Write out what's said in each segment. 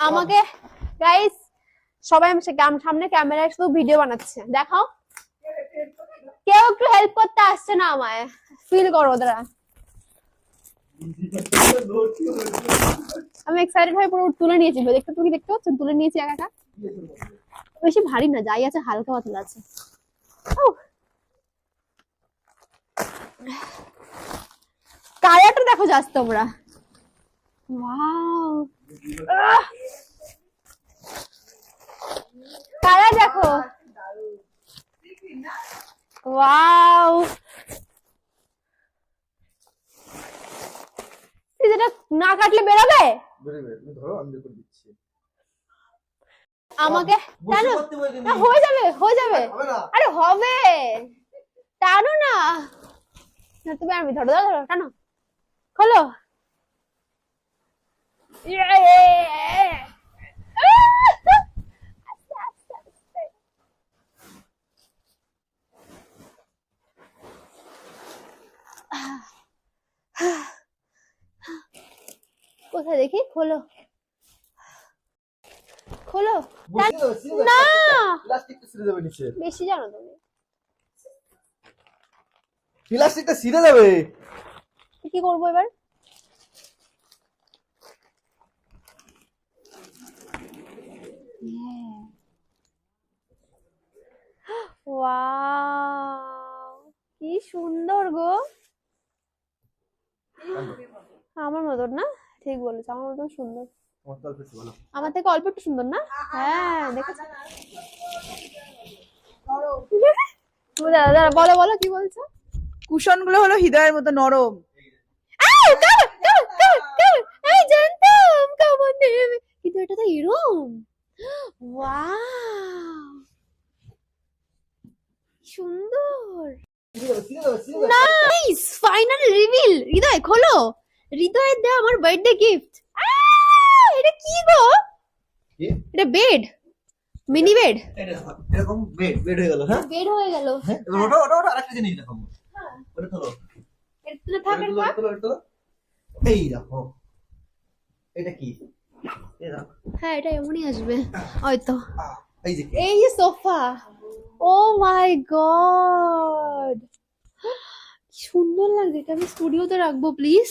আমাকে গাইস সবাই সামনে- ক্যামেরায় শুধু ভিডিও বানাচ্ছে। দেখাও। কেউ একটু হেল্প করতে আসছে না আমায়। ফিল করো ওরা আমি এক্সাইটেড হয়ে পুরো তুলে নিয়েছি। দেখতে তুমি দেখতে পাচ্ছ? তুলে নিয়েছি একা বেশি ভারী না, যাই আছে, হালকা পাতলা আছে। কালারটা দেখো যাস তোমরা। ওয়াও কালার দেখো। ওয়াও! যেটা না কাটলে বেরোবে? বেরোবে তুমি ধরো আমি করে দিচ্ছি। আমাকে টানো না হয়ে যাবে হয়ে যাবে। আরে হবে টানো না। তুমি আমি ধরো ধরো ধরো টানো। খোলো ইয়ে! আস্তে, আস্তে, আস্তে। কোথায় দেখি? খোলো। খোলো। না! বেশি জানো তুমি। প্লাস্টিকটা ছিঁড়ে যাবে? কি করব এবার? ওয়াও কি সুন্দর গো। আমার মতন না? ঠিক বলেছ আমার মতন সুন্দর। আমার থেকে অল্প একটু সুন্দর না? হ্যাঁ দেখেছ? দাদা দাদা বলো বলো কি বলছো? কুশনগুলো হলো হৃদয়ের মতো নরম। জানতাম কেমন কিন্তু এটা তো এরম। ওয়াও সুন্দর। নাইস ফাইনাল রিভিল হৃদয় খোলো। হৃদয়ের দেওয়া আমার বার্থডে গিফট এটা কি গো? এটা বেড মিনি বেড এরকম বেড বেড হয়ে গেল হ্যাঁ? বেড হয়ে গেল। হ্যাঁ ওটা ওটা ওটা আরেকটা জিনিস দেখো ওটা তোলো এটা থাকে। তোলো। এই দেখো। এটা কি? হ্যাঁ এটা এমনই আসবে। হয়তো। এই যে সোফা ও মাই গড সুন্দর লাগছে। এটা আমি স্টুডিওতে রাখব প্লিজ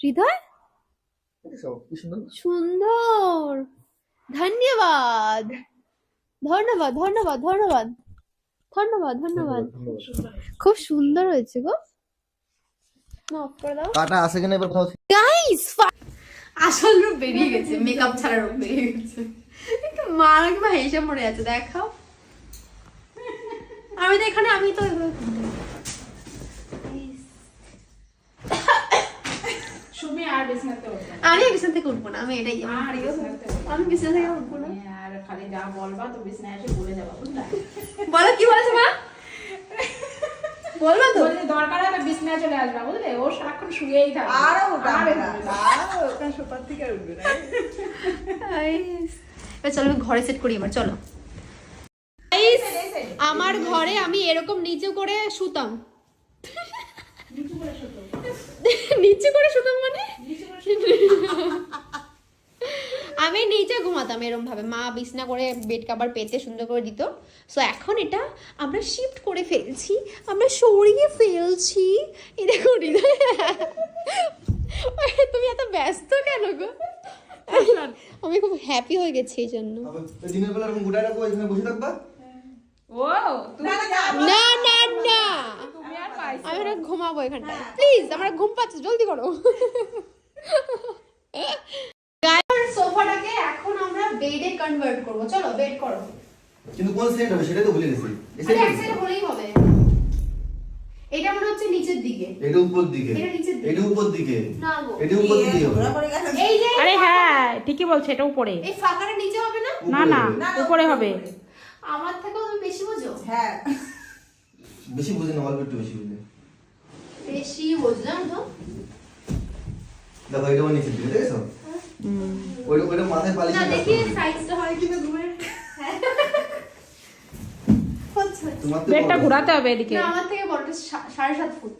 হৃদয়? সুন্দর সুন্দর। ধন্যবাদ। ধন্যবাদ ধন্যবাদ ধন্যবাদ। ধন্যবাদ ধন্যবাদ। খুব সুন্দর হয়েছে গো। কাটা আছে কিনা এবার কোথাও? গাইস আসল রূপ বেরিয়ে গেছে মেকআপ ছাড়া রূপ বেরিয়ে গেছে। একটু মারা কিংবা হেসে মরে আছে দেখাও। আমি তো এখানে আমি তো সুমি আর বিছনাতে আমি উঠবো না আমি এটাই আর বিছনাতে আমি বিছানা থেকে উঠবো না। আর খালি যা বলবা তো বিছনায় এসে বলে যাবা বুঝলা? বলো কি বলেছ মা? বলবা তো। বললে দরকার হলে বিছনায় চলে আসবা বুঝলে? ও সারাক্ষণ শুয়েই থাকবে। আর উঠবে না। আর ওখানে সোফার থেকে উঠবে না। চলো আমি ঘরে সেট করি এবার চলো। আমার ঘরে আমি এরকম নিচু করে শুতাম। নিচু করে শুতাম মানে? আমি নিচে ঘুমাতাম এরকম ভাবে মা বিছনা করে বেড কাভার পেতে সুন্দর করে দিত। সো এখন এটা আমরা শিফট করে ফেলছি। আমরা সরিয়ে ফেলছি। এই দেখো হৃদয়। তুমি এত ব্যস্ত কেন গো? আমি খুব হ্যাপি হয়ে গেছি এই জন্য। দিনের বেলা এরকম গোটায় রাখব বসে থাকবা। ও না ঘুমাবো এখানটায়। প্লিজ আমার ঘুম পাচ্ছে জলদি করো। সোফাটাকে এখন আমরা বেডে কনভার্ট করব। চলো বেড করো। কিন্তু কোন সাইড হবে? সেটাই তো ভুলে গেছি। এই এক সাইড সাইড হলেই হবে। এটা মনে হচ্ছে নিচের দিকে। এটা উপর দিকে। এটা নিচের দিকে। এটা উপর দিকে। না গো। এটা উপর দিকে হবে। ঘোরা পড়ে গেছে এই যে আরে হ্যাঁ ঠিকই বলছে এটা উপরে। এই ফাঁকাটা নিচে হবে না? না না উপরে হবে। আমার থেকেও তুমি বেশি বোঝো? হ্যাঁ। বেশি বুঝি না অল্প একটু বেশি বুঝি। বেশি বোঝো জানো তো? দেখো এটা আমার নিচের দিকে দেখেছ ওইটা ওইটা মাথায় পালিশ না দেখি সাইজটা হয় কিনা ঘুমের। হ্যাঁ। তোমার তো বড়। ঘোরাতে হবে এদিকে। না আমার থেকে বড়টা সাড়ে সাত ফুট।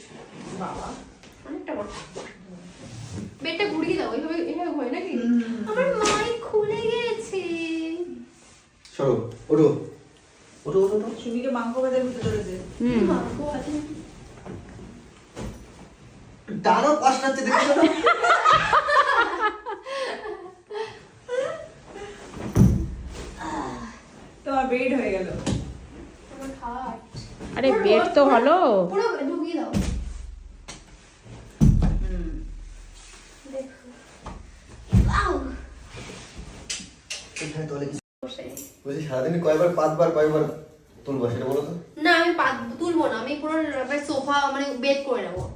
বাবা অনেকটা বড় বেডটা ঘুরিয়ে দাও এইভাবে এইভাবে হয় নাকি আমার মাই খুলে সরো ওঠো ওঠো ওঠো হচ্ছে দেখছ তোমার বেড হয়ে গেল। আরে বেড তো হলো। পুরো ঢুকিয়ে দাও। সারাদিনে কয়বার পাঁচবার কয়বার তুলবো সেটা বলো তো না আমি পা- তুলবো না আমি পুরো সোফা মানে বেড করে নেব।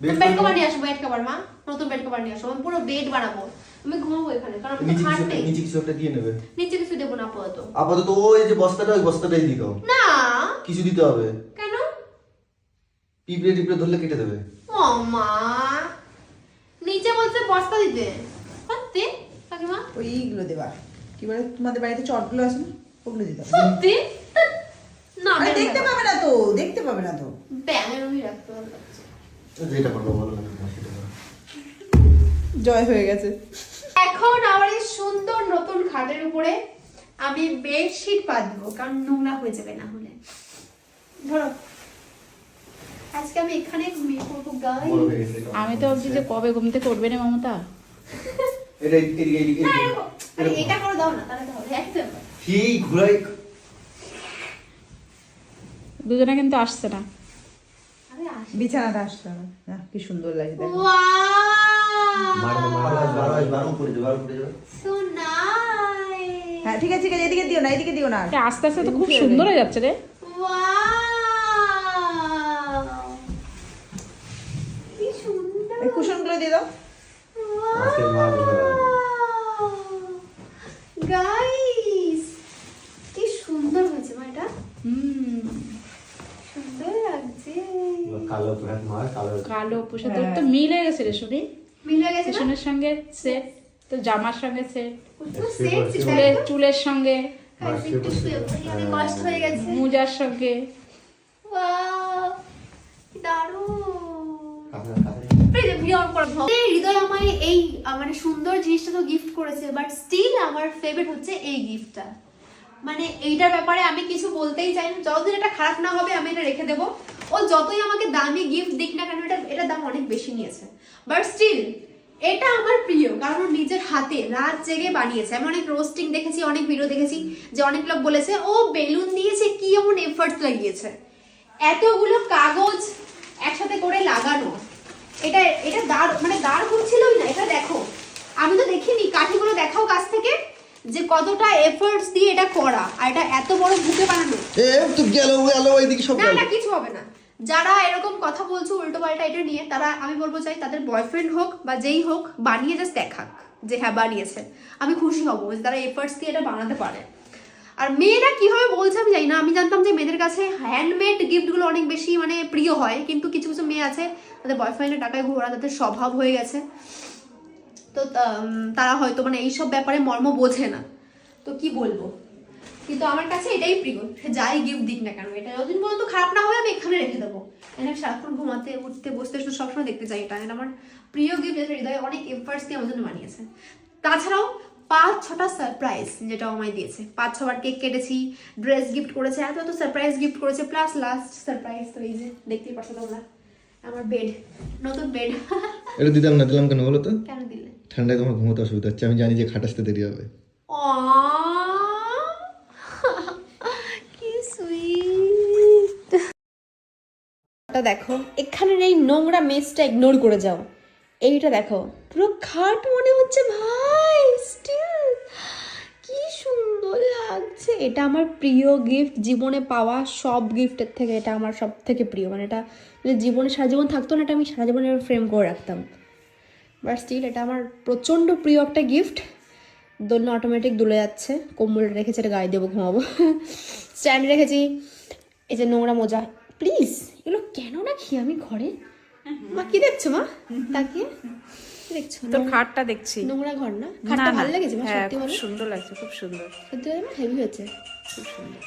বেড করে কভার নিয়ে আসব বেড কভার মা। নতুন বেড কভার নিয়ে আসব আমি পুরো বেড বানাবো। আমি ঘুমাবো এখানে কারণ নিচে খাট নেই নিচে কিছু একটা দিয়ে নেবে? নিচে কিছু দেবো না আপাতত। আপাতত ওই যে বস্তাটা ওই বস্তাটাই দিতে হবে না। কিছু দিতে হবে। কেন? পিঁপড়ে টিপড়ে ধরলে কেটে দেবে। ও মা। নিচে বলছে বস্তা দিতে। সত্যি? কাকিমা? ওইগুলো দেবা। কি বলে তোমাদের বাড়িতে চটগুলো আছে না? ওগুলো দিতে হবে। সত্যি? আরে দেখতে পাবে না তো দেখতে পাবে না তো। ব্যাঙের রাখতে যেটা করব বলো জয় হয়ে গেছে। এখন আমার এই সুন্দর নতুন খাটের উপরে আমি বেডশিট পাতবো কারণ নোংরা হয়ে যাবে না হলে। ধরো আজকে আমি এখানে ঘুমিয়ে পড়ব গাই এটা। আমি তো ভাবছি যে কবে ঘুমতে করবে না মমতা? এটা এরকম। আরে এটা করে দাও না তাহলে তো হবে ব্যাপার। ঠিক ঘুরাই দুজনে কিন্তু আসছে না। আরে বিছানাটা আসছে না। কি সুন্দর লাগে দেখো। মারবে Wow! মারবে বারো আসবে বারো পড়ে যাবে বারো পড়ে যাবে। So nice! হ্যাঁ ঠিক আছে ঠিক আছে এদিকে দিও না এদিকে দিও না। আস্তে আস্তে তো খুব সুন্দর হয়ে যাচ্ছে রে। কি সুন্দর! কুশনগুলো দিয়ে দাও। গাইস কি সুন্দর হয়েছে মা এটা। হুম। সুন্দর লাগছে কালো প্যান্ট মার কালো কালো পোশাক তোর তো মিল হয়ে গেছে রে শুনি। মিলে গেছে না? কুশনের সঙ্গে সেট তো জামার সঙ্গে সেট পুরো চুলের চুলের সঙ্গে। হয়ে গেছে। মোজার সঙ্গে। হৃদয় আমায় এই মানে সুন্দর জিনিসটা তো গিফট করেছে বাট স্টিল আমার ফেভারিট হচ্ছে এই গিফটটা মানে এইটার ব্যাপারে আমি কিছু বলতেই চাই না। যতদিন এটা খারাপ না হবে আমি এটা রেখে দেবো। ও যতই আমাকে দামি গিফট দিক না কেন এটা এটার দাম অনেক বেশি নিয়েছে। বাট স্টিল এটা আমার প্রিয় কারণ নিজের হাতে রাত জেগে বানিয়েছে। আমি অনেক রোস্টিং দেখেছি অনেক ভিডিও দেখেছি যে অনেক লোক বলেছে ও বেলুন দিয়েছে কি এমন এফার্ট লাগিয়েছে? এতগুলো কাগজ একসাথে করে লাগানো এটা এটা দাঁড় মানে দাঁড় হচ্ছিলই না এটা দেখো। আমি তো দেখিনি কাঠিগুলো দেখাও কাছ থেকে যে কতটা এফোর্টস দিয়ে এটা করা আর এটা এত বড় বুকে বানানো। এ তো গেল গেল ওইদিকে সব না না কিছু হবে না। যারা এরকম কথা বলছো উল্টো পাল্টা এটা নিয়ে, তারা আমি বলব চাই তাদের বয়ফ্রেন্ড হোক বা যেই হোক, বানিয়ে জাস্ট দেখাক যে হ্যাঁ বানিয়েছে আমি খুশি হব যে তারা এফার্টস দিয়ে এটা বানাতে পারে। আর মেয়েরা কীভাবে বলছে আমি জানি না। আমি জানতাম যে মেয়েদের কাছে হ্যান্ডমেড গিফটগুলো অনেক বেশি মানে প্রিয় হয়, কিন্তু কিছু কিছু মেয়ে আছে, তাদের বয়ফ্রেন্ডের টাকায় ঘোরা তাদের স্বভাব হয়ে গেছে। তো তারা হয়তো মানে এইসব ব্যাপারে মর্ম বোঝে না। তো কি বলব? কিন্তু আমার কাছে এটাই প্রিয় যাই গিফট দিক না কেন, এটা যতদিন খারাপ না হবে আমি এখানে রেখে দেবো। আমি সারাক্ষণ ঘুমাতে উঠতে বসতে শুধু সবসময় দেখতে চাই এটা। আমার প্রিয় গিফট যেটা হৃদয় অনেক এফার্টস দিয়ে আমার জন্য বানিয়েছে। তাছাড়াও পাঁচ ছটা সারপ্রাইজ যেটা আমায় দিয়েছে। পাঁচ ছবার কেক কেটেছি ড্রেস গিফট করেছে এত এত সারপ্রাইজ গিফট করেছে। প্লাস লাস্ট সারপ্রাইজ তো এই যে দেখতেই পাচ্ছ তোমরা আমার বেড নতুন বেড এটা দিতাম না দিলাম কেন বলো তো? কেন দিলে? ঠান্ডায় তোমার ঘুমোতে অসুবিধা হচ্ছে। আমি জানি যে খাট আসতে দেরি হবে কি সুইট দেখো, এখানের এই নোংরা মেসটা ইগনোর করে যাও। এইটা দেখো, পুরো খাট মনে হচ্ছে ভাই স্টিল কি সুন্দর লাগছে। এটা আমার প্রিয় গিফট জীবনে পাওয়া সব গিফটের থেকে এটা আমার সব থেকে প্রিয়। মানে এটা জীবনে সারা জীবন থাকতো না, এটা আমি সারা জীবনে ফ্রেম করে রাখতাম। বাট স্টিল এটা আমার প্রচণ্ড প্রিয় একটা গিফট দোলনা অটোমেটিক দুলে যাচ্ছে। কম্বল রেখেছে, এটা গায়ে দেবো, ঘুমাবো। স্ট্যান্ড রেখেছি। এই যে নোংরা মোজা। প্লিজ এগুলো কেন রাখি আমি ঘরে? মা কি দেখছ মা? তাকিয়ে? দেখছ? তোর খাটটা দেখছি। নোংরা ঘর না? খাটটা ভালো লেগেছে মা হ্যাঁ সত্যি খুব সুন্দর লাগছে খুব সুন্দর। সত্যি হেভি হয়েছে। খুব সুন্দর।